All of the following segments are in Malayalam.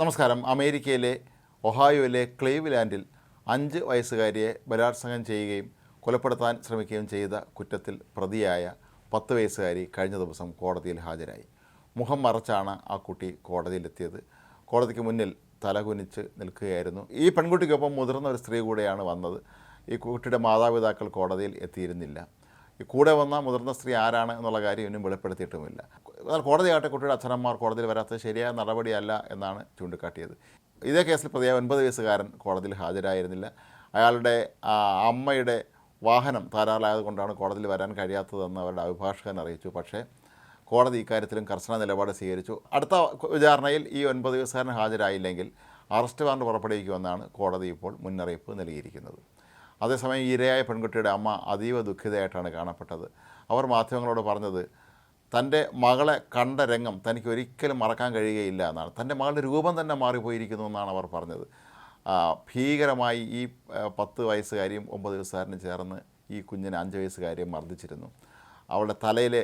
നമസ്കാരം. അമേരിക്കയിലെ ഒഹായോയിലെ ക്ലീവ്ലാൻഡിൽ അഞ്ച് വയസ്സുകാരിയെ ബലാത്സംഗം ചെയ്യുകയും കൊലപ്പെടുത്താൻ ശ്രമിക്കുകയും ചെയ്ത കുറ്റത്തിൽ പ്രതിയായ പത്ത് വയസ്സുകാരി കഴിഞ്ഞ ദിവസം കോടതിയിൽ ഹാജരായി. മുഖം മറച്ചാണ് ആ കുട്ടി കോടതിയിലെത്തിയത്. കോടതിക്ക് മുന്നിൽ തലകുനിച്ച് നിൽക്കുകയായിരുന്നു. ഈ പെൺകുട്ടിക്കൊപ്പം മുതിർന്ന ഒരു സ്ത്രീ കൂടെയാണ് വന്നത്. ഈ കുട്ടിയുടെ മാതാപിതാക്കൾ കോടതിയിൽ എത്തിയിരുന്നില്ല. ഈ കൂടെ വന്ന മുതിർന്ന സ്ത്രീ ആരാണ് എന്നുള്ള കാര്യം ഇനിയും വെളിപ്പെടുത്തിയിട്ടുമില്ല. എന്നാൽ കോടതിയാകട്ടെ കുട്ടിയുടെ അച്ഛനമ്മമാർ കോടതിയിൽ വരാത്തത് ശരിയായ നടപടിയല്ല എന്നാണ് ചൂണ്ടിക്കാട്ടിയത്. ഇതേ കേസിൽ പ്രതിയായ ഒൻപത് വയസ്സുകാരൻ കോടതിയിൽ ഹാജരായിരുന്നില്ല. അയാളുടെ അമ്മയുടെ വാഹനം തകരാറിലായതുകൊണ്ടാണ് കോടതിയിൽ വരാൻ കഴിയാത്തതെന്ന് അവരുടെ അഭിഭാഷകൻ അറിയിച്ചു. പക്ഷേ കോടതി ഇക്കാര്യത്തിലും കർശന നിലപാട് സ്വീകരിച്ചു. അടുത്ത വിചാരണയിൽ ഈ ഒൻപത് വയസ്സുകാരൻ ഹാജരായില്ലെങ്കിൽ അറസ്റ്റ് വാറണ്ട് പുറപ്പെടുവിക്കുമെന്നാണ് കോടതി ഇപ്പോൾ മുന്നറിയിപ്പ് നൽകിയിരിക്കുന്നത്. അതേസമയം ഇരയായ പെൺകുട്ടിയുടെ അമ്മ അതീവ ദുഃഖിതയായിട്ടാണ് കാണപ്പെട്ടത്. അവർ മാധ്യമങ്ങളോട് പറഞ്ഞത് തന്റെ മകളെ കണ്ട രംഗം തനിക്ക് ഒരിക്കലും മറക്കാൻ കഴിയുകയില്ല എന്നാണ്. തന്റെ മകളുടെ രൂപം തന്നെ മാറിപ്പോയിരിക്കുന്നു എന്നാണ് അവർ പറഞ്ഞത്. ഭീകരമായി ഈ പത്ത് വയസ്സുകാരിയും ഒമ്പത് വയസ്സുകാരനും ചേർന്ന് ഈ കുഞ്ഞിനെ അഞ്ച് വയസ്സുകാരിയും മർദ്ദിച്ചിരുന്നു. അവളുടെ തലയിലെ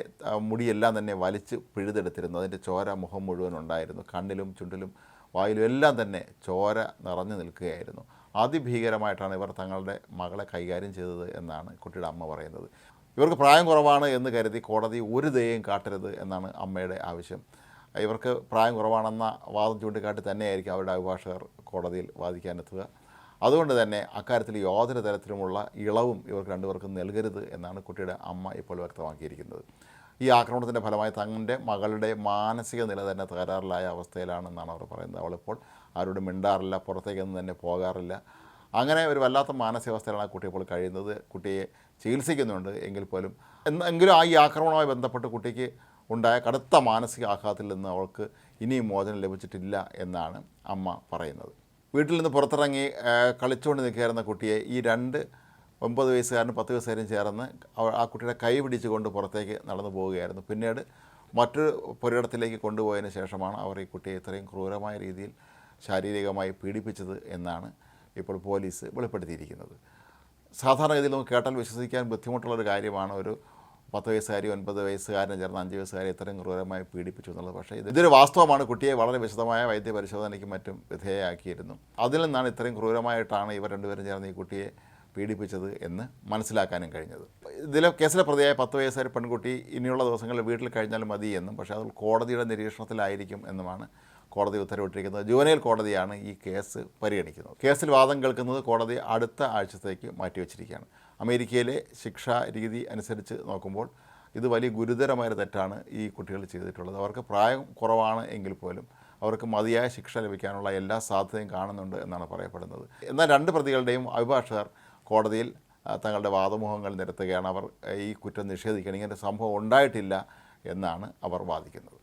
മുടിയെല്ലാം തന്നെ വലിച്ച് പിഴുതെടുത്തിരുന്നു. അതിന്റെ ചോര മുഖം മുഴുവൻ ഉണ്ടായിരുന്നു. കണ്ണിലും ചുണ്ടിലും വായിലും എല്ലാം തന്നെ ചോര നിറഞ്ഞു നിൽക്കുകയായിരുന്നു. അതിഭീകരമായിട്ടാണ് ഇവർ തങ്ങളുടെ മകളെ കൈകാര്യം ചെയ്തത് എന്നാണ് കുട്ടിയുടെ അമ്മ പറയുന്നത്. ഇവർക്ക് പ്രായം കുറവാണ് എന്ന് കരുതി കോടതി ഒരു ദയയും കാട്ടരുത് എന്നാണ് അമ്മയുടെ ആവശ്യം. ഇവർക്ക് പ്രായം കുറവാണെന്ന വാദം ചൂണ്ടിക്കാട്ടി തന്നെയായിരിക്കും അവരുടെ അഭിഭാഷകർ കോടതിയിൽ വാദിക്കാനെത്തുക. അതുകൊണ്ട് തന്നെ അക്കാര്യത്തിൽ യാതൊരു തരത്തിലുമുള്ള ഇളവും ഇവർക്ക് രണ്ടുപേർക്കും നൽകരുത് എന്നാണ് കുട്ടിയുടെ അമ്മ ഇപ്പോൾ വ്യക്തമാക്കിയിരിക്കുന്നത്. ഈ ആക്രമണത്തിന്റെ ഫലമായി തങ്ങളുടെ മകളുടെ മാനസിക നില തന്നെ തകരാറിലായ അവസ്ഥയിലാണെന്നാണ് അവർ പറയുന്നത്. അവളിപ്പോൾ ആരോടും മിണ്ടാറില്ല പുറത്തേക്കൊന്നും തന്നെ പോകാറില്ല. അങ്ങനെ ഒരു വല്ലാത്ത മാനസികാവസ്ഥയിലാണ് ആ കുട്ടി ഇപ്പോൾ കഴിയുന്നത്. കുട്ടിയെ ചികിത്സിക്കുന്നുണ്ട് എങ്കിൽ പോലും. എങ്കിലും ആ ഈ ആക്രമണവുമായി ബന്ധപ്പെട്ട് കുട്ടിക്ക് ഉണ്ടായ കടുത്ത മാനസിക ആഘാതത്തിൽ നിന്ന് അവൾക്ക് ഇനിയും മോചനം ലഭിച്ചിട്ടില്ല എന്നാണ് അമ്മ പറയുന്നത്. വീട്ടിൽ നിന്ന് പുറത്തിറങ്ങി കളിച്ചുകൊണ്ട് നിൽക്കുകയായിരുന്ന കുട്ടിയെ ഈ രണ്ട് ഒമ്പത് വയസ്സുകാരനും പത്ത് വയസ്സുകാരും ചേർന്ന് ആ കുട്ടിയുടെ കൈ പിടിച്ചുകൊണ്ട് പുറത്തേക്ക് നടന്നു പോവുകയായിരുന്നു. പിന്നീട് മറ്റൊരു പുരയിടത്തിലേക്ക് കൊണ്ടുപോയതിന് ശേഷമാണ് അവർ ഈ കുട്ടിയെ ഇത്രയും ക്രൂരമായ രീതിയിൽ ശാരീരികമായി പീഡിപ്പിച്ചത് എന്നാണ് ഇപ്പോൾ പോലീസ് വെളിപ്പെടുത്തിയിരിക്കുന്നത്. സാധാരണഗതിയിൽ നമുക്ക് കേട്ടാൽ വിശ്വസിക്കാൻ ബുദ്ധിമുട്ടുള്ളൊരു കാര്യമാണ് ഒരു പത്ത് വയസ്സുകാരി ഒൻപത് വയസ്സുകാരനെ ചേർന്ന് അഞ്ച് വയസ്സുകാരെ ഇത്രയും ക്രൂരമായി പീഡിപ്പിച്ചു എന്നുള്ളത്. പക്ഷേ ഇത് ഇതൊരു വാസ്തവമാണ്. കുട്ടിയെ വളരെ വിശദമായ വൈദ്യ പരിശോധനയ്ക്കും മറ്റും വിധേയയാക്കിയിരുന്നു. അതിൽ നിന്നാണ് ഇത്രയും ക്രൂരമായിട്ടാണ് ഇവർ രണ്ടുപേരും ചേർന്ന് ഈ കുട്ടിയെ പീഡിപ്പിച്ചത് എന്ന് മനസ്സിലാക്കാനും കഴിഞ്ഞത്. ഇതിലെ കേസിലെ പ്രതിയായ പത്ത് വയസ്സുകാരി പെൺകുട്ടി ഇനിയുള്ള ദിവസങ്ങളിൽ വീട്ടിൽ കഴിഞ്ഞാൽ മതി എന്നും പക്ഷേ അത് കോടതിയുടെ നിരീക്ഷണത്തിലായിരിക്കും എന്നുമാണ് കോടതി ഉത്തരവിട്ടിരിക്കുന്നത് ജുവനൈൽ കോടതിയാണ് ഈ കേസ് പരിഗണിക്കുന്നത്. കേസിൽ വാദം കേൾക്കുന്നത് കോടതി അടുത്ത ആഴ്ചത്തേക്ക് മാറ്റിവെച്ചിരിക്കുകയാണ്. അമേരിക്കയിലെ ശിക്ഷാ രീതി അനുസരിച്ച് നോക്കുമ്പോൾ ഇത് വലിയ ഗുരുതരമായ തെറ്റാണ് ഈ കുട്ടികൾ ചെയ്തിട്ടുള്ളത്. അവർക്ക് പ്രായം കുറവാണ് എങ്കിൽ പോലും അവർക്ക് മതിയായ ശിക്ഷ ലഭിക്കാനുള്ള എല്ലാ സാധ്യതയും കാണുന്നുണ്ട് എന്നാണ് പറയപ്പെടുന്നത്. എന്നാൽ രണ്ട് പ്രതികളുടെയും അഭിഭാഷകർ കോടതിയിൽ തങ്ങളുടെ വാദമുഖങ്ങൾ നിരത്തുകയാണ്. അവർ ഈ കുറ്റം നിഷേധിക്കണം. ഇങ്ങനെ സംഭവം ഉണ്ടായിട്ടില്ല എന്നാണ് അവർ വാദിക്കുന്നത്.